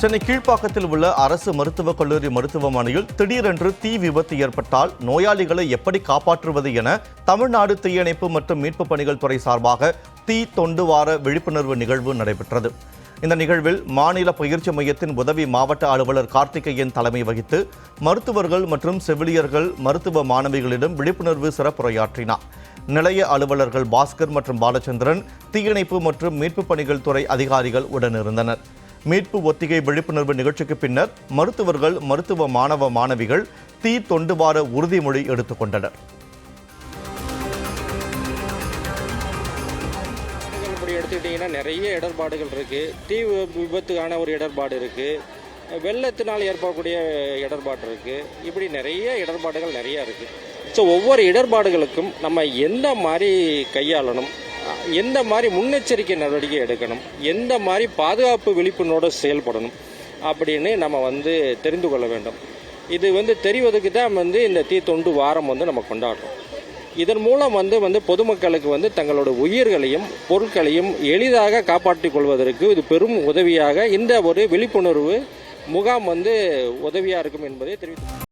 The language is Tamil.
சென்னை கீழ்ப்பாக்கத்தில் உள்ள அரசு மருத்துவக் கல்லூரி மருத்துவமனையில் திடீரென்று தீ விபத்து ஏற்பட்டால் நோயாளிகளை எப்படி காப்பாற்றுவது என தமிழ்நாடு தீயணைப்பு மற்றும் மீட்புப் பணிகள் துறை சார்பாக தீ தொண்டு வார விழிப்புணர்வு நிகழ்வு நடைபெற்றது. இந்த நிகழ்வில் மாநில பயிற்சி மையத்தின் உதவி மாவட்ட அலுவலர் கார்த்திகேயன் தலைமை வகித்து மருத்துவர்கள் மற்றும் செவிலியர்கள் மருத்துவ மாணவிகளிடம் விழிப்புணர்வு சிறப்புரையாற்றினார். நிலைய அலுவலர்கள் பாஸ்கர் மற்றும் பாலச்சந்திரன் தீயணைப்பு மற்றும் மீட்புப் பணிகள் துறை அதிகாரிகள் உடனிருந்தனர். மீட்பு ஒத்திகை விழிப்புணர்வு நிகழ்ச்சிக்கு பின்னர் மருத்துவர்கள் மருத்துவ மாணவ மாணவிகள் தீ தொண்டுவார உறுதிமொழி எடுத்துக்கொண்டனர் இடர்கள் எடுத்துக்கிட்டிங்கன்னா நிறைய இடர்பாடுகள் இருக்குது தீ வி- விபத்துக்கான ஒரு இடர்பாடு இருக்குது வெள்ளத்தினால் ஏற்படக்கூடிய இடர்பாடு இருக்குது இப்படி நிறைய இடர்பாடுகள் நிறையா இருக்குது ஸோ ஒவ்வொரு இடர்பாடுகளுக்கும் நம்ம எந்த மாதிரி கையாளணும்? எந்த மாதிரி முன்னெச்சரிக்கை நடவடிக்கை எடுக்கணும்? எந்த மாதிரி பாதுகாப்பு விழிப்புணோடு செயல்படணும்? அப்படின்னு நம்ம வந்து தெரிந்து கொள்ள வேண்டும். இது வந்து தெரிவதற்கு தான் வந்து இந்த தீ தொண்டு வாரம் வந்து நம்ம கொண்டாடுறோம். இதன் மூலம் வந்து வந்து பொதுமக்களுக்கு வந்து தங்களோட உயிர்களையும் பொருட்களையும் எளிதாக காப்பாற்றிக் கொள்வதற்கு இது பெரும் உதவியாக இந்த ஒரு விழிப்புணர்வு முகாம் வந்து உதவியாக இருக்கும் என்பதை தெரிவித்து